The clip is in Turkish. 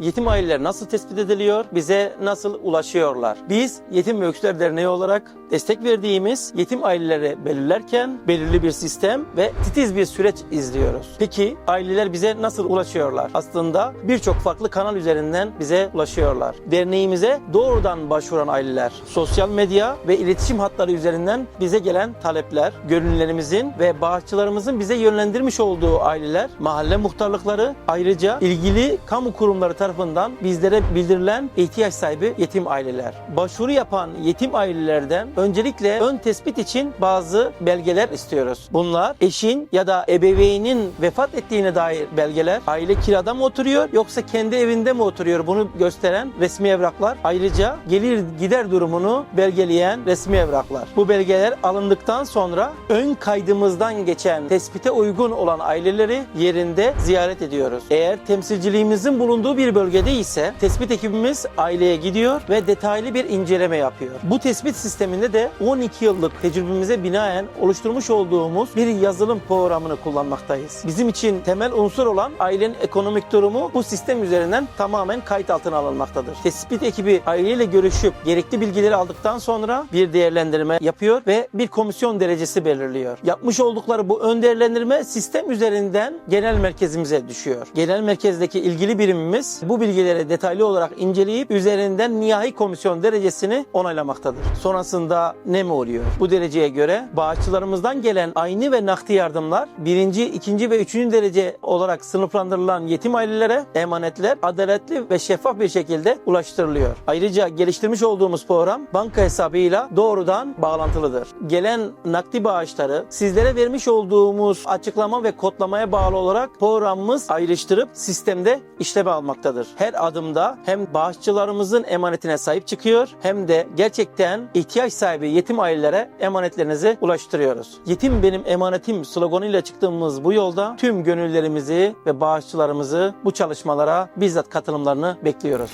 Yetim aileler nasıl tespit ediliyor? Bize nasıl ulaşıyorlar? Biz Yetim ve Öksüzler Derneği olarak destek verdiğimiz yetim aileleri belirlerken belirli bir sistem ve titiz bir süreç izliyoruz. Peki aileler bize nasıl ulaşıyorlar? Aslında birçok farklı kanal üzerinden bize ulaşıyorlar. Derneğimize doğrudan başvuran aileler, sosyal medya ve iletişim hatları üzerinden bize gelen talepler, gönüllerimizin ve bağışçılarımızın bize yönlendirmiş olduğu aileler, mahalle muhtarlıkları, ayrıca ilgili kamu kurumları tarafından bizlere bildirilen ihtiyaç sahibi yetim aileler. Başvuru yapan yetim ailelerden öncelikle ön tespit için bazı belgeler istiyoruz. Bunlar eşin ya da ebeveynin vefat ettiğine dair belgeler, aile kirada mı oturuyor yoksa kendi evinde mi oturuyor bunu gösteren resmi evraklar. Ayrıca gelir gider durumunu belgeleyen resmi evraklar. Bu belgeler alındıktan sonra ön kaydımızdan geçen tespite uygun olan aileleri yerinde ziyaret ediyoruz. Eğer temsilciliğimizin bulunduğu bir bölgede ise tespit ekibimiz aileye gidiyor ve detaylı bir inceleme yapıyor. Bu tespit sisteminde de 12 yıllık tecrübemize binaen oluşturmuş olduğumuz bir yazılım programını kullanmaktayız. Bizim için temel unsur olan ailenin ekonomik durumu bu sistem üzerinden tamamen kayıt altına alınmaktadır. Tespit ekibi aileyle görüşüp gerekli bilgileri aldıktan sonra bir değerlendirme yapıyor ve bir komisyon derecesi belirliyor. Yapmış oldukları bu ön değerlendirme sistem üzerinden genel merkezimize düşüyor. Genel merkezdeki ilgili birimimiz bu bilgileri detaylı olarak inceleyip üzerinden nihai komisyon derecesini onaylamaktadır. Sonrasında ne mi oluyor? Bu dereceye göre bağışçılarımızdan gelen aynı ve nakdi yardımlar birinci, ikinci ve üçüncü derece olarak sınıflandırılan yetim ailelere emanetler adaletli ve şeffaf bir şekilde ulaştırılıyor. Ayrıca geliştirmiş olduğumuz program banka hesabıyla doğrudan bağlantılıdır. Gelen nakdi bağışları sizlere vermiş olduğumuz açıklama ve kodlamaya bağlı olarak programımız ayrıştırıp sistemde işleme almaktadır. Her adımda hem bağışçılarımızın emanetine sahip çıkıyor hem de gerçekten ihtiyaç sahibi yetim ailelere emanetlerinizi ulaştırıyoruz. Yetim benim emanetim sloganıyla çıktığımız bu yolda tüm gönüllerimizi ve bağışçılarımızı bu çalışmalara bizzat katılımlarını bekliyoruz.